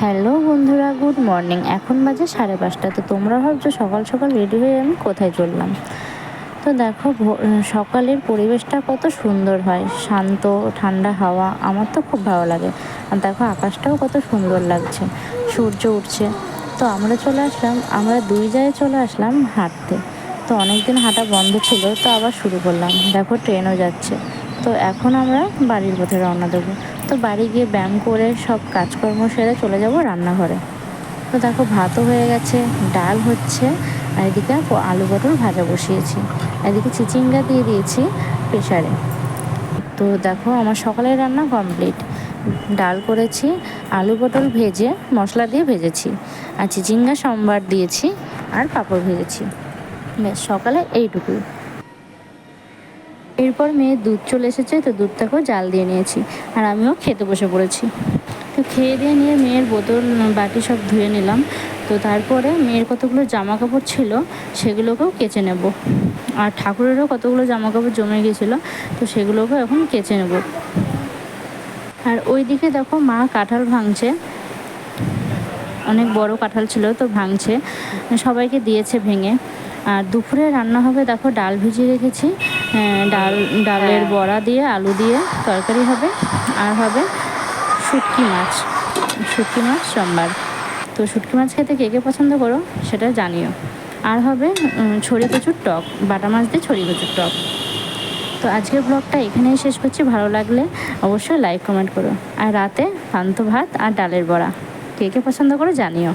Hello বন্ধুরা, good morning. এখন বাজে সাড়ে পাঁচটা, তো তোমরা ভাবছ সকাল সকাল রেডি হয়ে আমি কোথায় চললাম? তো দেখো সকালের পরিবেশটা কত সুন্দর হয়। শান্ত, ঠান্ডা হাওয়া, আমার তো খুব ভালো লাগে। আর দেখো, আকাশটাও কত সুন্দর লাগছে। সূর্য উঠছে। তো আমরা চলে আসলাম, আমরা দুই জায়গায় চলে আসলাম হাঁটতে। তো অনেক দিন হাঁটা বন্ধ ছিল, তো আবার শুরু করলাম। দেখো, ট্রেনও যাচ্ছে। তো এখন আমরা বাড়ির পথে রওনা দেবো। তো বাড়ি গিয়ে ব্যায়াম করে সব কাজকর্ম সেরে চলে যাব রান্নাঘরে। তো দেখো ভাতও হয়ে গেছে, ডাল হচ্ছে, আর এদিকে আলু পটল ভাজা বসিয়েছি। এদিকে চিচিঙ্গা দিয়ে দিয়েছি প্রেশারে তো দেখো আমার সকালের রান্না কমপ্লিট ডাল করেছি, আলু পটল ভেজে মশলা দিয়ে ভেজেছি, আর চিচিঙ্গা, সম্বার দিয়েছি, আর পাঁপড় ভেজেছি। ব্যাস, সকালে এইটুকুই। এরপর মেয়ের দুধ চলে এসেছে, তো দুধটাকেও জাল দিয়ে নিয়েছি। আর আমিও খেতে বসে পড়েছি। তো খেয়ে দিয়ে নিয়ে মেয়ের বোতল, বাটি সব ধুয়ে নিলাম। তো তারপরে মেয়ের কতগুলো জামা কাপড় ছিল, সেগুলোকেও কেচে নেব। আর ঠাকুরেরও কতগুলো জামা কাপড় জমে গিয়েছিল, তো সেগুলোকেও এখন কেচে নেব। আর ওইদিকে দেখো মা কাঁঠাল ভাঙছে। অনেক বড় কাঁঠাল ছিল, তো ভাঙছে। সবাইকে দিয়েছে ভেঙে। আর দুপুরে রান্না হবে দেখো ডাল ভিজিয়ে রেখেছি। ডাল ডালের বড়া দিয়ে আলু দিয়ে তরকারি হবে। আর হবে শুটকি মাছ। শুটকি মাছ সোমবার। তো শুটকি মাছ খেতে কে কে পছন্দ করো সেটা জানিও। আর হবে ছড়ি কচুর টক বাটা মাছ দিয়ে ছড়ি কচুর টক। তো আজকের ব্লগটা এখানেই শেষ করছি। ভালো লাগলে অবশ্যই লাইক কমেন্ট করো। আর রাতে পান্ত ভাত আর ডালের বড়া। কে কে পছন্দ করো জানিও।